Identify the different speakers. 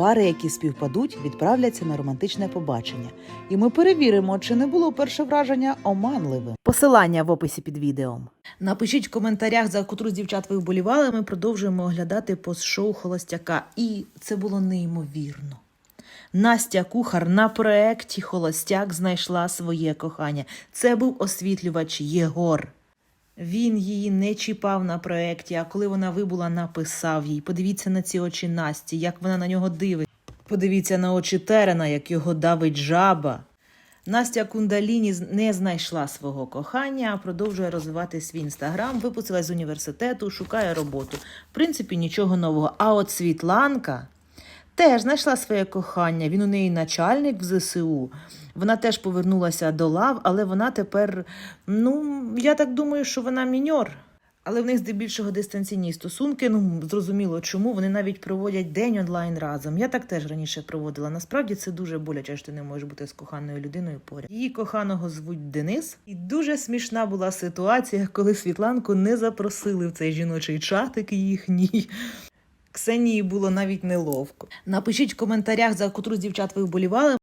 Speaker 1: Пари, які співпадуть, відправляться на романтичне побачення, і ми перевіримо, чи не було перше враження оманливим. Посилання в описі під відео. Напишіть в коментарях, за котру з дівчат ви вболівали. Ми продовжуємо оглядати пост-шоу Холостяка. І це було неймовірно. Настя Кухар на проекті Холостяк знайшла своє кохання. Це був освітлювач Єгор. Він її не чіпав на проєкті, а коли вона вибула, написав їй. Подивіться на ці очі Насті, як вона на нього дивить. Подивіться на очі Терена, як його давить жаба. Настя Кундаліні не знайшла свого кохання, а продовжує розвивати свій інстаграм, випустилась з університету, шукає роботу. В принципі, нічого нового. А от Світланка теж знайшла своє кохання. Він у неї начальник в ЗСУ. Вона теж повернулася до лав, але вона тепер, ну, я так думаю, що вона міньор. Але в них здебільшого дистанційні стосунки. Ну зрозуміло, чому вони навіть проводять день онлайн разом. Я так теж раніше проводила. Насправді це дуже боляче, що ти не можеш бути з коханою людиною поряд. Її коханого звуть Денис, і дуже смішна була ситуація, коли Світланку не запросили в цей жіночий чатик їхній. Ксенії було навіть неловко. Напишіть в коментарях, за котру з дівчат ви вболівали.